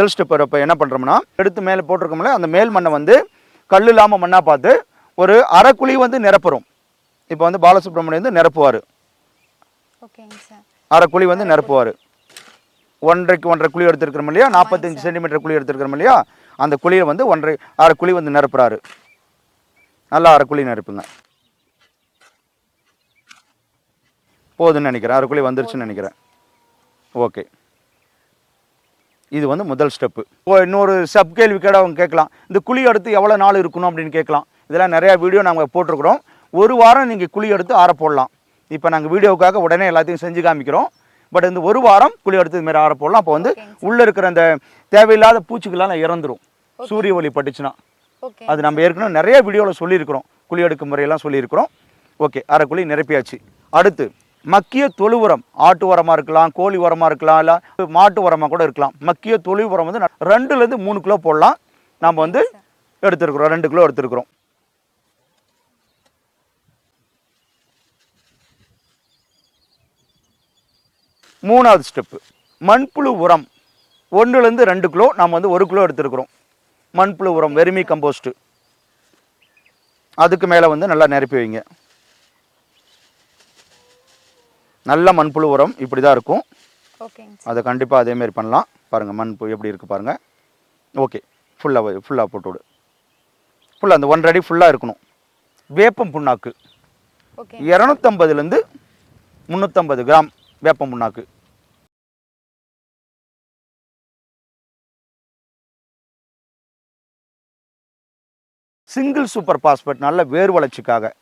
முதல் ஸ்டெப் இப்போ என்ன பண்ணுறோம்னா எடுத்து மேலே போட்டிருக்கோம்ல அந்த மேல் மண்ணை வந்து கல் இல்லாமல் மண்ணாக பார்த்து ஒரு அரை குழி வந்து நிரப்புறோம். இப்போ வந்து பாலசுப்ரமணியம் வந்து நிரப்புவார். ஓகேங்க சார். அரை குழி வந்து நிரப்புவார். ஒன்றரைக்கு ஒன்றரை குழி எடுத்துருக்கிறோம் இல்லையா? நாற்பத்தஞ்சு சென்டிமீட்டர் குழி எடுத்துருக்கிறோம் இல்லையா? அந்த குழியை வந்து ஒன்றரை அரை குழி வந்து நிரப்புறாரு. நல்லா அரை குழி நிரப்புங்க. போதுன்னு நினைக்கிறேன். அரை குழி வந்துருச்சுன்னு நினைக்கிறேன். ஓகே. இது வந்து முதல் ஸ்டெப்பு ஓ இன்னொரு சப் கேள்வி கேட அவங்க கேட்கலாம். இந்த குழி எடுத்து எவ்வளோ நாள் இருக்கணும் அப்படின்னு கேட்கலாம். இதெல்லாம் நிறையா வீடியோ நாங்கள் போட்டிருக்கிறோம். ஒரு வாரம் நீங்கள் குழி எடுத்து ஆற போடலாம். இப்போ நாங்கள் வீடியோவுக்காக உடனே எல்லாத்தையும் செஞ்சு காமிக்கிறோம். பட் இந்த ஒரு வாரம் குழி எடுத்து இது மாதிரி ஆற போடலாம். அப்போ வந்து உள்ளே இருக்கிற அந்த தேவையில்லாத பூச்சிகள்லாம் இறந்துரும். சூரிய ஒளி பட்டுச்சுன்னா. அது நம்ம ஏற்கனவே நிறைய வீடியோவில் சொல்லியிருக்கிறோம். குழி எடுக்கும் முறையெல்லாம் சொல்லியிருக்கிறோம். ஓகே அரை குழி நிரப்பியாச்சு. அடுத்து மக்கிய தொழு உரம் ஆட்டு உரமாக இருக்கலாம் கோழி உரமாக இருக்கலாம் இல்லை மாட்டு உரமாக கூட இருக்கலாம். மக்கிய தொழு உரம் வந்து ரெண்டுலேருந்து மூணு கிலோ போடலாம். நம்ம வந்து எடுத்துருக்குறோம் ரெண்டு கிலோ எடுத்துருக்குறோம். மூணாவது ஸ்டெப்பு. மண்புழு உரம். ஒன்றுலேருந்து ரெண்டு கிலோ நம்ம வந்து ஒரு கிலோ எடுத்துருக்குறோம். மண்புழு உரம் வெறுமி கம்போஸ்ட்டு. அதுக்கு மேலே வந்து நல்லா நிரப்பி வைங்க. நல்ல மண்புழு உரம் இப்படி தான் இருக்கும் அதை கண்டிப்பாக அதேமாரி பண்ணலாம். பாருங்கள் மண் பு- எப்படி இருக்குது பாருங்கள் ஓகே ஃபுல்லாக ஃபுல்லாக போட்டு விடு. ஃபுல்லாக அந்த ஒன்றரை அடி ஃபுல்லாக இருக்கணும். வேப்பம் புண்ணாக்கு. இரநூத்தம்பதுலேருந்து முந்நூற்றம்பது கிராம் வேப்பம் புண்ணாக்கு. சிங்கிள் சூப்பர் பாஸ்பேட் நல்ல வேர் வளர்ச்சிக்காக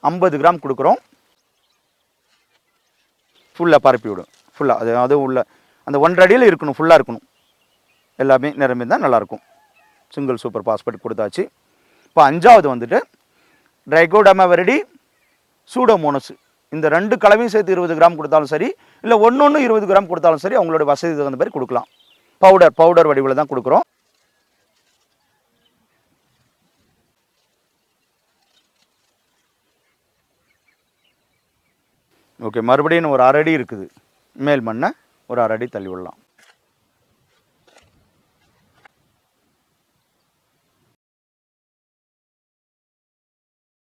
ஐம்பது கிராம் கொடுக்குறோம். ஃபுல்லாக பரப்பி விடும். ஃபுல்லாக அது அதுவும் உள்ள அந்த ஒன்றரை அடியில் இருக்கணும் ஃபுல்லாக இருக்கணும். எல்லாமே நிரம்பி தான் நல்லாயிருக்கும் சிங்கிள் சூப்பர் பாஸ்பேட் கொடுத்தாச்சு. இப்போ அஞ்சாவது வந்துட்டு ட்ரைகோடமா வெரடி சூடோமோனஸ் இந்த ரெண்டு கலவையும் சேர்த்து இருபது கிராம் கொடுத்தாலும் சரி இல்லை ஒன்று ஒன்று இருபது கிராம் கொடுத்தாலும் சரி அவங்களோட வசதி தகுந்த மாதிரி கொடுக்கலாம். பவுடர் பவுடர் வடிவில் தான் கொடுக்குறோம். ஓகே மறுபடியும் ஒரு அரை அடி இருக்குது. மேல் மண்ணை ஒரு அரை அடி தள்ளி விடலாம்.